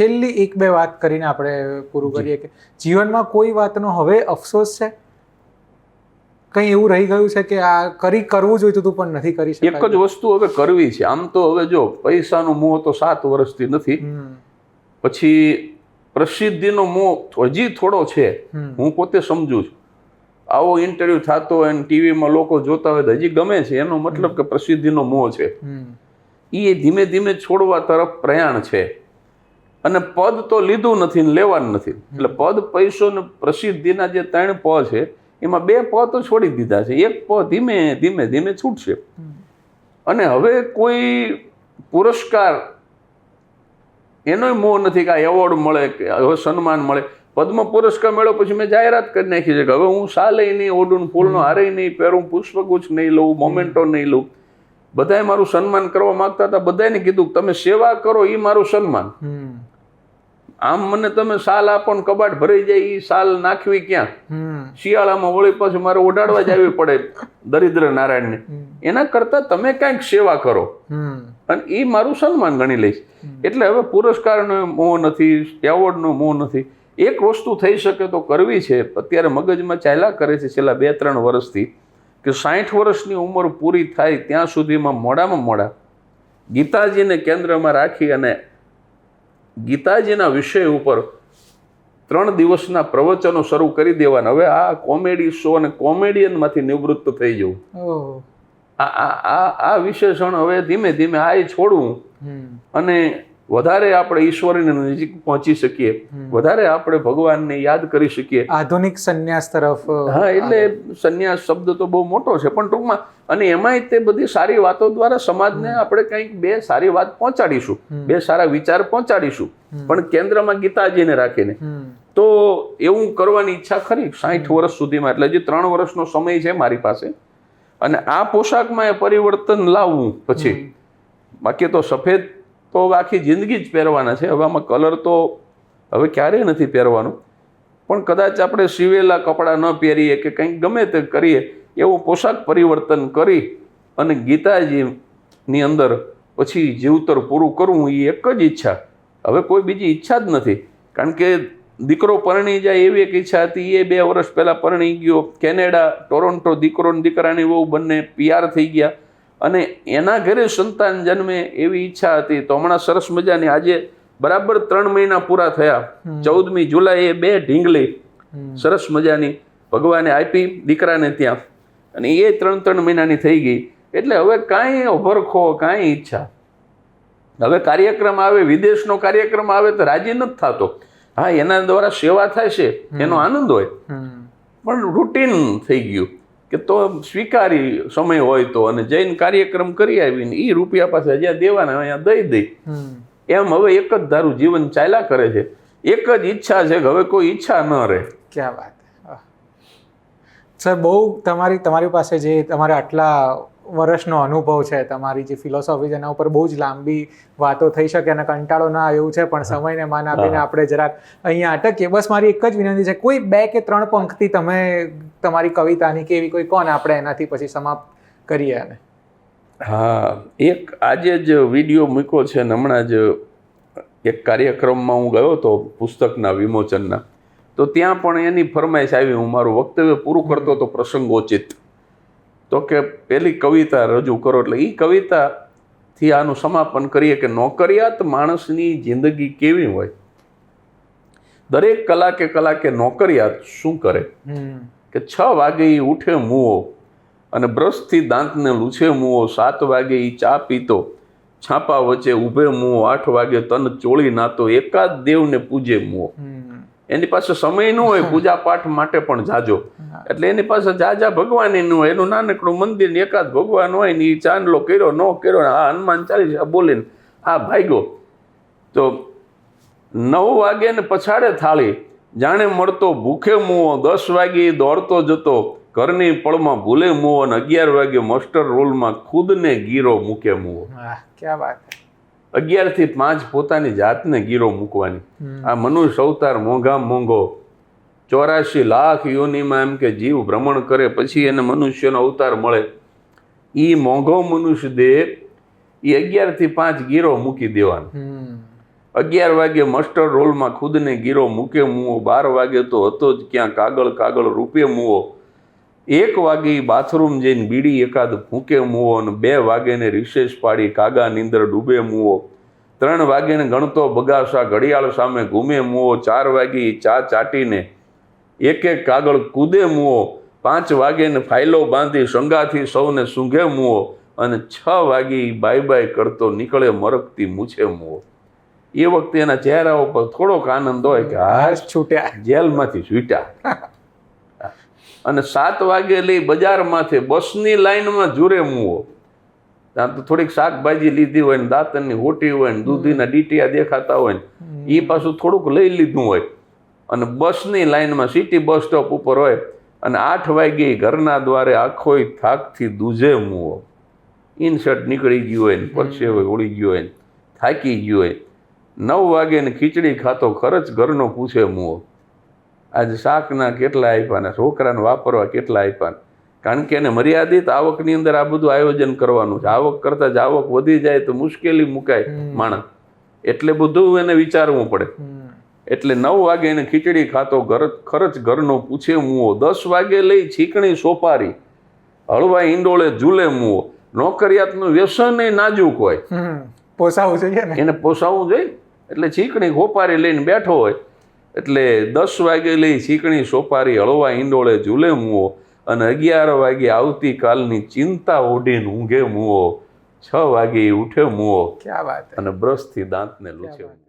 છેલ્લી એક બે વાત કરીને આપણે પૂરું કરીએ કે જીવનમાં કોઈ વાતનો હવે અફસોસ છે? કંઈ એવું રહી ગયું છે કે આ કરી કરવું જોઈતું હતું પણ નથી કરી એક જ વસ્તુ હવે કરવી છે. આમ તો હવે જો પૈસાનો મોહ તો સાત વર્ષથી નથી. પછી પ્રસિદ્ધિનો મોહ હજી થોડો છે. હું પોતે સમજુ છું. આવો ઇન્ટરવ્યુ થતો હોય ટીવીમાં લોકો જોતા હોય તો હજી ગમે છે. એનો મતલબ કે પ્રસિદ્ધિનો મોહ છે. એ ધીમે ધીમે છોડવા તરફ પ્રયાણ છે. અને પદ તો લીધું નથી ને લેવાનું નથી. એટલે પદ પૈસો ને પ્રસિદ્ધિના જે ત્રણ પ છે, એમાં બે પ તો છોડી દીધા છે. એક પ ધીમે ધીમે ધીમે છૂટશે. અને હવે કોઈ પુરસ્કાર એનો મોહ નથી કે આ એવોર્ડ મળે કે સન્માન મળે. પદ્મ પુરસ્કાર મળ્યો પછી મેં જાહેરાત કરી નાખી છે કે હવે હું શાલે નહીં, ઓડું ફૂલનો હારે નહીં, પહેરું પુષ્પગુચ્છ નહીં લઉં, મોમેન્ટો નહીં લઉં. બધાએ મારું સન્માન કરવા માગતા હતા. બધાને કીધું તમે સેવા કરો એ મારું સન્માન. આમ મને તમે સાલ આપો ને કબાટ ભરાઈ જાય એ સાલ નાખવી ક્યાં? શિયાળામાં વળી પાછું મારે ઓઢાડવા જ આવી પડે દરિદ્ર નારાયણને. એના કરતા તમે કાંઈક સેવા કરો. અને એ મારું સન્માન ગણી લઈશ. એટલે હવે પુરસ્કારનો મોહ નથી એવોર્ડનો મોહ નથી. એક વસ્તુ થઈ શકે તો કરવી છે. અત્યારે મગજમાં ચાલ્યા કરે છે છેલ્લા બે ત્રણ વર્ષથી કે સાઠ વર્ષની ઉંમર પૂરી થાય ત્યાં સુધીમાં મોડામાં મોડા ગીતાજીને કેન્દ્રમાં રાખી અને ગીતાજીના વિષય ઉપર ત્રણ દિવસના પ્રવચનો શરૂ કરી દેવાના. હવે આ કોમેડી શો અને કોમેડિયનમાંથી નિવૃત્ત થઈ જવું. આ આ આ આ વિશેષણ હવે ધીમે ધીમે આ છોડવું. અને વધારે આપણે ઈશ્વરની નજીક પહોંચી શકીએ વધારે આપણે ભગવાનને યાદ કરી શકીએ. આધુનિક સંન્યાસ તરફ હા એટલે સંન્યાસ શબ્દ તો બહુ મોટો છે પણ ટૂંકમાં અને એમાંય તે બધી સારી વાતો દ્વારા સમાજને આપણે કંઈક બે સારી વાત પહોંચાડીશું બે સારા વિચાર પહોંચાડીશું પણ કેન્દ્રમાં ગીતાજીને રાખીને. તો એવું કરવાની ઈચ્છા ખરી સાઠ વર્ષ સુધીમાં એટલે જે ત્રણ વર્ષનો સમય છે મારી પાસે. અને આ પોશાકમાં એ પરિવર્તન લાવવું પછી. બાકી તો સફેદ તો આખી જિંદગી જ પહેરવાના છે. હવે આમાં કલર તો હવે ક્યારેય નથી પહેરવાનો. પણ કદાચ આપણે સીવેલા કપડાં ન પહેરીએ કે કંઈક ગમે તે કરીએ, એવું પોશાક પરિવર્તન કરી અને ગીતાજીની અંદર પછી જીવતર પૂરું કરવું એ એક જ ઈચ્છા. હવે કોઈ બીજી ઈચ્છા જ નથી. કારણ કે દીકરો પરણી જાય એવી એક ઈચ્છા હતી, એ બે વર્ષ પહેલાં પરણી ગયો. કેનેડા, ટોરોન્ટો દીકરો દીકરાની બહુ બંને પીઆર થઈ ગયા. અને એના ઘરે સંતાન જન્મે એવી ઈચ્છા હતી. તો હમણાં સરસ મજાની આજે બરાબર ત્રણ મહિના પૂરા થયા. ચૌદમી જુલાઈએ બે ઢીંગલી. સરસ મજાની ભગવાને આપી દીકરાને ત્યાં. અને એ ત્રણ ત્રણ મહિનાની થઈ ગઈ. એટલે હવે કાંઈ અભરખો કાંઈ ઈચ્છા. હવે કાર્યક્રમ આવે વિદેશનો કાર્યક્રમ આવે તો રાજી નથી થતો. હા એના દ્વારા સેવા થાય છે. એનો આનંદ હોય. પણ રૂટીન થઈ ગયું. કે તો સ્વીકારી સમય હોય તો અને જઈને કાર્યક્રમ કરી આવીને એ રૂપિયા પાસે જ્યાં દેવાના અહીંયા દઈ દઈ એમ હવે એક જ ધારું જીવન ચાલ્યા કરે છે. એક જ ઈચ્છા છે કે હવે કોઈ ઈચ્છા ન રહે. ક્યાં વાત. સર બહુ તમારી તમારી પાસે જે તમારે આટલા વર્ષનો અનુભવ છે તમારી જે ફિલોસોફી છે એના ઉપર બહુ જ લાંબી વાતો થઈ શકે અને કંટાળો ના એવું છે પણ સમયને માન આપીને આપણે જરાક અહીંયા અટકીએ. બસ મારી એક જ વિનંતી છે કોઈ બે કે ત્રણ પંક્તિ તમે તમારી કવિતાની કે એવી કોઈ કોને આપણે એનાથી પછી સમાપ્ત કરીએ અને હા એક આજે જ વીડિયો મૂક્યો છે ને હમણાં જ એક કાર્યક્રમમાં હું ગયો હતો પુસ્તકના વિમોચનના. તો ત્યાં પણ એની ફરમાઈશ આવી હું મારું વક્તવ્ય પૂરું કરતો હતો પ્રસંગોચિત. તો કે પેલી કવિતા રજૂ કરો એટલે એ કવિતાથી આનું સમાપન કરીએ કે નોકરિયાત માણસની જિંદગી કેવી હોય? દરેક કલાકે કલાકે નોકરિયાત શું કરે? કે છ વાગે ઈ ઉઠે મુવો અને બ્રશથી દાંતને લૂછે મુવો સાત વાગે ઈ ચા પીતો છાપા વચ્ચે ઊભે મૂવો આઠ વાગે તન ચોળી નાતો એકાદ દેવને પૂજે મૂવો. એની પાસે સમય ન હોય પૂજા પાઠ માટે પણ જાજો. એટલે એની પાસે જાજા ભગવાન ન એનું નાનકડું મંદિર ને એકાદ ભગવાન હોય ને એ ચાંદલો કર્યો ન કર્યો આ હનુમાન ચાલીસ બોલીને આ ભાગ્યો. તો નવ વાગે ને પછાડે થાળી. જાણે મળતો ભૂખે મૂવો દસ વાગે દોડતો જતો ઘરની પળમાં ભૂલે મૂવો અને અગિયાર વાગે માસ્ટર રોલમાં ખુદને ગીરો મૂકે મૂવો. ક્યાં વાત. અગિયારથી પાંચ પોતાની જાતને ગીરો મૂકવાની. આ મનુષ્ય અવતાર મોંઘા મોંઘો. ચોરાશી લાખ યોનિમાં એમ કે જીવ ભ્રમણ કરે પછી એને મનુષ્યનો અવતાર મળે. એ મોંઘો મનુષ્ય દેહ એ અગિયારથી પાંચ ગીરો મૂકી દેવાનો. અગિયાર વાગે મસ્ટર રોલમાં ખુદને ગીરો મૂકે મૂવો બાર વાગે તો હતો જ ક્યાં કાગળ કાગળ રૂપે મુવો. એક વાગે બાથરૂમ જઈને બીડી એકાદ ફૂંકે મુવો અને બે વાગે રિસેસ પાડી કાગા નીંદર ડૂબે મુવો. ત્રણ વાગે ગણતો બગાસા ઘડિયાળ સામે ઘૂમે મૂવો. ચાર વાગે ચા ચાટીને એક એક કાગળ કૂદે મુવો પાંચ વાગે ને ફાઇલો બાંધી સંગાથી સૌને સૂંઘે મુવો અને છ વાગે બાય બાય કરતો નીકળે મરકતી મૂછે મુવો. એ વખતે એના ચહેરા ઉપર થોડોક આનંદ હોય કે હાશ છૂટ્યા. જેલમાંથી છૂટ્યા અને સાત વાગે લઈ બજારમાંથી બસની લાઈનમાં જુરે મુવો. ત્યાં તો થોડીક શાકભાજી લીધી હોય ને દાંતનની હોટી હોય ને દૂધીના ડીટીયા દેખાતા હોય ને એ પાછું થોડુંક લઈ લીધું હોય. અને બસની લાઇનમાં સિટી બસ સ્ટોપ ઉપર હોય અને આઠ વાગે ઘરના દ્વારે આખોય થાકથી દૂજે મૂવો. ઇનશર્ટ નીકળી ગયું હોય ને પરસેવે ઉડી ગયો હોય થાકી ગયો હોય. નવ વાગે ને ખીચડી ખાતો ખરચ ઘરનો પૂછે મૂવો. આજે શાકના કેટલા આપ્યા ને છોકરાને વાપરવા કેટલા આપ્યા કારણ કે એને મર્યાદિત આવકની અંદર આ બધું આયોજન કરવાનું છે. આવક કરતાં જ આવક વધી જાય તો મુશ્કેલી મુકાય માણસ. એટલે બધું એને વિચારવું પડે. એટલે નવ વાગે એને ખીચડી ખાતો ઘર ખર્ચ ઘરનો પૂછે મૂવો. દસ વાગે લઈ છીકણી સોપારી. હળવા ઈંડોળે ઝૂલે મૂવો. નોકરિયાતનું વ્યસન નાજુક હોય. પોસાવું જોઈએ ને. એને પોસાવું જોઈએ. એટલે છીકણી ખોપારી લઈને બેઠો હોય. એટલે દસ વાગે લઈ છીકણી સોપારી હળવા ઈંડોળે ઝૂલે મૂવો. અને અગિયાર વાગે આવતીકાલની ચિંતા ઓઢીને ઊંઘે મૂવો. છ વાગે ઉઠે મુવો. ક્યાં વાત અને બ્રશથી દાંતને લૂછે.